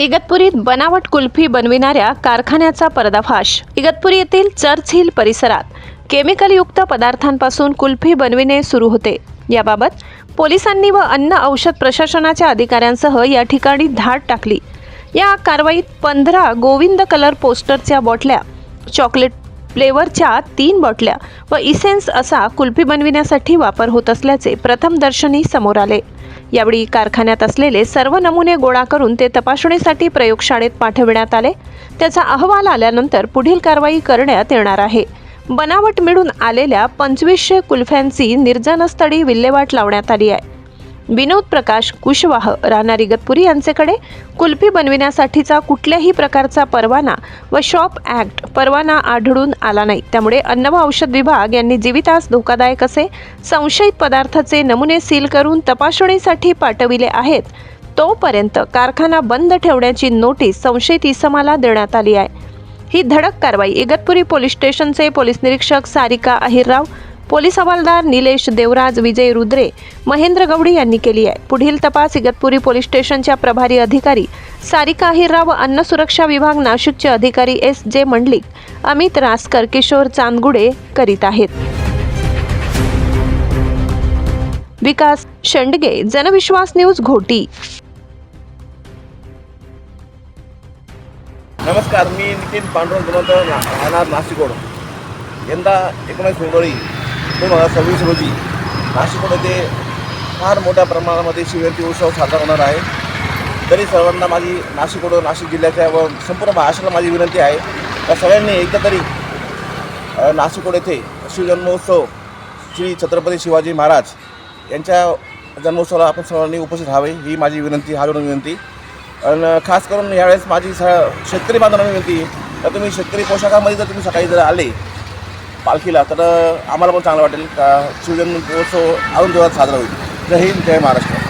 इगतपुरीत बनावट कुल्फी बनविणाऱ्या कारखान्याचा पर्दाफाश. इगतपुरी येथील चर्च हिल परिसरात केमिकलयुक्त पदार्थांपासून कुल्फी बनविणे सुरू होते. याबाबत पोलिसांनी व अन्न औषध प्रशासनाच्या अधिकाऱ्यांसह या ठिकाणी धाड टाकली. या कारवाईत पंधरा गोविंद कलर पोस्टरच्या बॉटल्या चॉकलेट फ्लेवरच्या तीन बॉटल्या व इसेन्स असा कुल्फी बनविण्यासाठी वापर होत असल्याचे प्रथमदर्शनी समोर आले. यावेळी कारखान्यात असलेले सर्व नमुने गोळा करून ते तपासणीसाठी प्रयोगशाळेत पाठविण्यात आले. त्याचा अहवाल आल्यानंतर पुढील कारवाई करण्यात येणार आहे. बनावट मिळून आलेल्या पंचवीसशे कुल्फ्यांची निर्जनस्थळी विल्हेवाट लावण्यात आली आहे. विनोद प्रकाश कुशवाह राहणार इगतपुरी यांचेकडे कुल्फी बनविण्यासाठीचा कुठल्याही प्रकारचा परवाना व शॉप ॲक्ट परवाना आढळून आला नाही. त्यामुळे अन्न व औषध विभाग यांनी जीवितास धोकादायक असे संशयित पदार्थाचे नमुने सील करून तपासणीसाठी पाठविले आहेत. तोपर्यंत कारखाना बंद ठेवण्याची नोटीस संशयित इसमाला देण्यात आली आहे. ही धडक कारवाई इगतपुरी पोलीस स्टेशनचे पोलीस निरीक्षक सारिका अहिरराव पोलीस हवालदार निलेश देवराज विजय रुद्रे महेंद्र गवडी यांनी केली आहे. पुढील तपास इगतपुरी पोलीस स्टेशनच्या प्रभारी अधिकारी सारिका अहिरराव व अन्न सुरक्षा विभाग नाशिकचे अधिकारी एस जे मंडलिक अमित रासकर किशोर चांदगुडे करीत आहेत. विकास शेंडगे जनविश्वास न्यूज घोटी. नमस्कार मी नितीन पांडुरंग गुणवंत राहणार नाशिकोड यंदा एकोणीस फेब्रुवारी दोन हजार सव्वीस रोजी नाशिकमध्ये येथे फार मोठ्या प्रमाणामध्ये शिवजयंती उत्सव साजरा होणार आहे. तरी सर्वांना माझी नाशिकोड नाशिक जिल्ह्याच्या व संपूर्ण महाराष्ट्राला माझी विनंती आहे. त्या सगळ्यांनी एकदा तरी अ, नाशिकोड येथे शिवजन्मोत्सव श्री छत्रपती शिवाजी महाराज यांच्या जन्मोत्सवाला आपण सर्वांनी उपस्थित राहावे ही माझी विनंती हा विनंती. आणि खास करून यावेळेस माझी स शेतकरी बांधवांना विनंती तर तुम्ही शेतकरी पोशाखामध्ये जर तुम्ही सकाळी जर आले पालखीला. तर आम्हाला पण चांगलं वाटेल. का शिवजन्मोत्सव अजून जोरात साजरा होईल. जय हिंद जय महाराष्ट्र.